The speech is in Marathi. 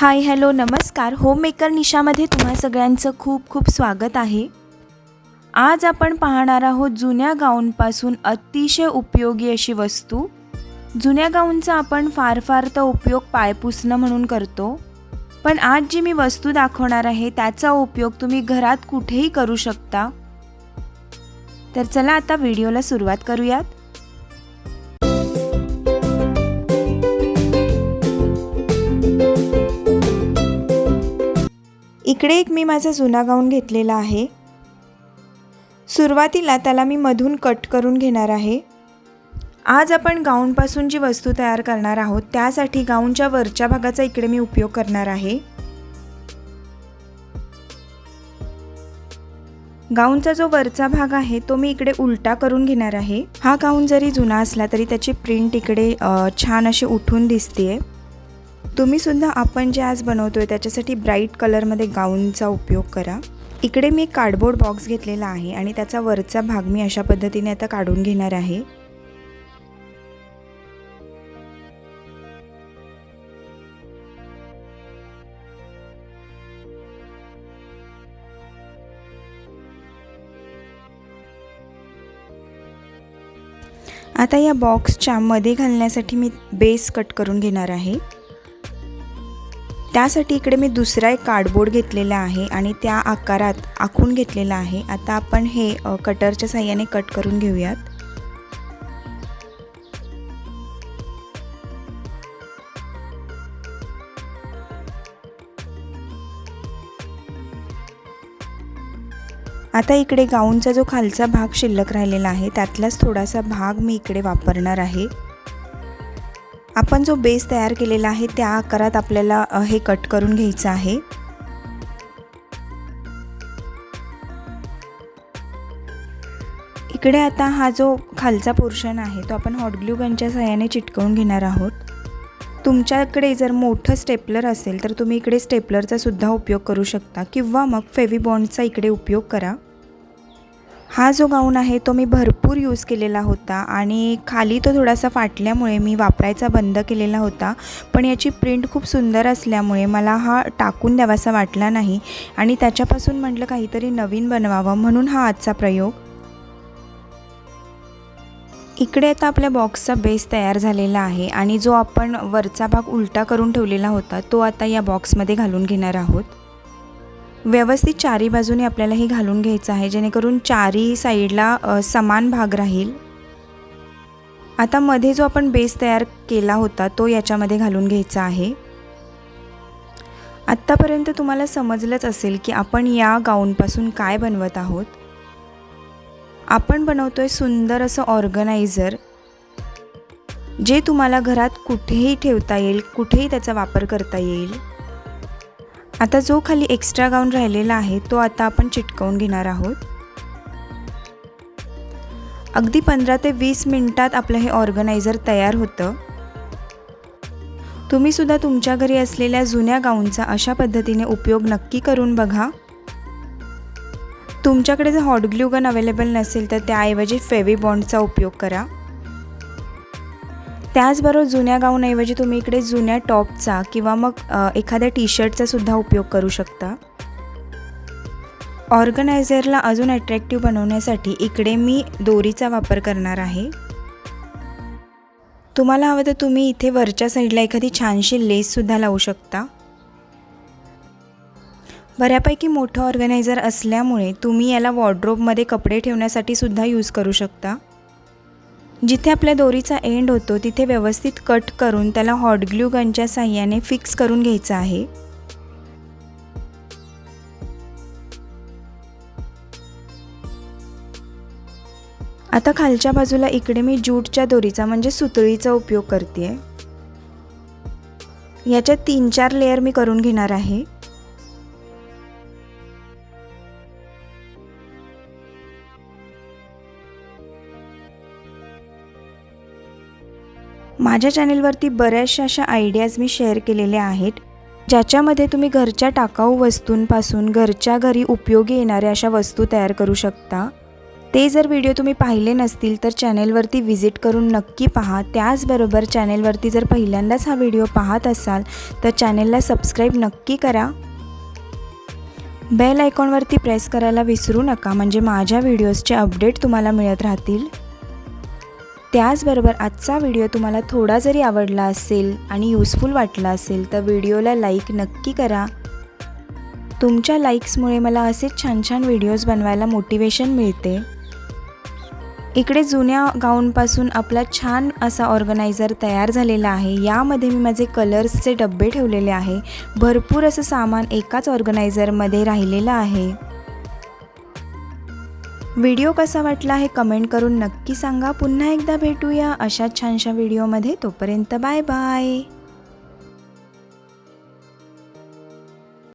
हाय हॅलो नमस्कार. होममेकर निशामध्ये तुम्हा सगळ्यांचं खूप खूप स्वागत आहे. आज आपण पाहणार आहोत जुन्या गाऊनपासून अतिशय उपयोगी अशी वस्तू. जुन्या गाऊनचा आपण फार फार तर उपयोग पाय पुसणं म्हणून करतो. पण आज जी मी वस्तू दाखवणार आहे त्याचा उपयोग तुम्ही घरात कुठेही करू शकता. तर चला आता व्हिडिओला सुरुवात करूयात. इकडे एक मी माझा जुना गाऊन घेतलेला आहे. सुरुवातीला त्याला मी मधून कट करून घेणार आहे. आज आपण गाऊनपासून जी वस्तू तयार करणार आहोत त्यासाठी गाऊनच्या वरच्या भागाचा इकडे मी उपयोग करणार आहे. गाऊनचा जो वरचा भाग आहे तो मी इकडे उलटा करून घेणार आहे. हा गाऊन जरी जुना असला तरी त्याची प्रिंट इकडे छान अशी उठून दिसते तुम्ही सुद्धा आपण जे आज बनवतोय त्याच्यासाठी ब्राईट कलरमध्ये गाऊनचा उपयोग करा. इकडे मी एक कार्डबोर्ड बॉक्स घेतलेला आहे आणि त्याचा वरचा भाग मी अशा पद्धतीने आता काढून घेणार आहे. आता या बॉक्सच्या मध्ये घालण्यासाठी मी बेस कट करून घेणार आहे. त्यासाठी इकडे मी दुसरा एक कार्डबोर्ड घेतलेला आहे आणि त्या आकारात आखून घेतलेला आहे. आता आपण हे कटरच्या साह्याने कट करून घेऊयात. आता इकडे गाऊनचा जो खालचा भाग शिल्लक राहिलेला आहे त्यातलाच थोडासा भाग मी इकडे वापरणार आहे. आपण जो बेस तयार केलेला आहे त्या आकारात आपल्याला हे कट करून घ्यायचं आहे. इकडे आता हा जो खालचा पोर्शन आहे तो आपण हॉटग्लू गनच्या सहाय्याने चिटकवून घेणार आहोत. तुमच्याकडे जर मोठं स्टेपलर असेल तर तुम्ही इकडे स्टेपलरचा सुद्धा उपयोग करू शकता किंवा मग फेविबॉन्डचा इकडे उपयोग करा. हा जो गाऊन आहे तो मी भरपूर यूज केलेला होता आणि खाली तो थोडासा फाटल्यामुळे मी वापरायचा बंद केलेला होता. पण याची प्रिंट खूप सुंदर असल्यामुळे मला हा टाकून द्यावासा वाटला नाही आणि त्याच्यापासून म्हटलं काहीतरी नवीन बनवावं म्हणून हा आजचा प्रयोग. इकडे आता आपल्या बॉक्सचा बेस तयार झालेला आहे आणि जो आपण वरचा भाग उलटा करून ठेवलेला होता तो आता या बॉक्समध्ये घालून घेणार आहोत. व्यवस्थित चारी बाजूने आपल्याला हे घालून घ्यायचं आहे जेणेकरून चारी साईडला समान भाग राहील. आता मध्ये जो आपण बेस तयार केला होता तो याच्यामध्ये घालून घ्यायचा आहे. आत्तापर्यंत तुम्हाला समजलंच असेल की आपण या गाऊनपासून काय बनवत आहोत. आपण बनवतो आहे सुंदर असं ऑर्गनायझर जे तुम्हाला घरात कुठेही ठेवता येईल कुठेही त्याचा वापर करता येईल. आता जो खाली एक्स्ट्रा गाऊन राहिलेला आहे तो आता आपण चिटकवून घेणार आहोत. अगदी पंधरा ते वीस मिनटात आपलं हे ऑर्गनायझर तयार होतं. तुम्ही सुद्धा तुमच्या घरी असलेल्या जुन्या गाऊनचा अशा पद्धतीने उपयोग नक्की करून बघा. तुमच्याकडे जर हॉट ग्लू गन अवेलेबल नसेल तर त्याऐवजी फेविबॉन्डचा उपयोग करा. त्याचबरोबर जुन्या गाऊनऐवजी तुम्ही इकडे जुन्या टॉपचा किंवा मग एखाद्या टी शर्टचा सुद्धा उपयोग करू शकता. ऑर्गनायझरला अजून अट्रॅक्टिव्ह बनवण्यासाठी इकडे मी दोरीचा वापर करणार आहे. तुम्हाला हवं तर तुम्ही इथे वरच्या साईडला एखादी छानशी लेससुद्धा लावू शकता. बऱ्यापैकी मोठं ऑर्गनायझर असल्यामुळे तुम्ही याला वॉर्ड्रोबमध्ये कपडे ठेवण्यासाठी सुद्धा यूज करू शकता. जिथे आपल्या दोरीचा एंड होतो तिथे व्यवस्थित कट करून त्याला हॉट ग्लू गनच्या साह्याने फिक्स करून घ्यायचं आहे. आता खालच्या बाजूला इकडे मी ज्यूटच्या दोरीचा म्हणजे सुतळीचा उपयोग करते याच्यात तीन चार लेअर मी करून घेणार आहे. माझ्या चॅनेलवरती बऱ्याचशा अशा आयडियाज मी शेअर केलेल्या आहेत ज्याच्यामध्ये तुम्ही घरच्या टाकाऊ वस्तूंपासून घरच्या घरी उपयोगी येणाऱ्या अशा वस्तू तयार करू शकता. ते जर व्हिडिओ तुम्ही पाहिले नसतील तर चॅनेलवरती व्हिजिट करून नक्की पहा. त्याचबरोबर चॅनेलवरती जर पहिल्यांदाच हा व्हिडिओ पाहत असाल तर चॅनेलला सबस्क्राईब नक्की करा. बेल आयकॉनवरती प्रेस करायला विसरू नका म्हणजे माझ्या व्हिडिओजचे अपडेट तुम्हाला मिळत राहतील. त्याचबरोबर आजचा व्हिडिओ तुम्हाला थोडा जरी आवडला असेल आणि यूजफुल वाटला असेल तर व्हिडिओला लाईक नक्की करा. तुमच्या लाईक्समुळे मला असेच छान छान व्हिडिओज बनवायला मोटिवेशन मिळते. इकडे जुन्या गाऊनपासून आपला छान असा ऑर्गनायझर तयार झालेला आहे. यामध्ये मी माझे कलर्सचे डब्बे ठेवलेले आहे. भरपूर असं सामान एकाच ऑर्गनायझरमध्ये राहिलेलं आहे. व्हिडिओ कसा वाटला हे कमेंट करून नक्की सांगा. पुन्हा एकदा भेटूया अशा छानशा व्हिडिओमध्ये. तोपर्यंत बाय बाय.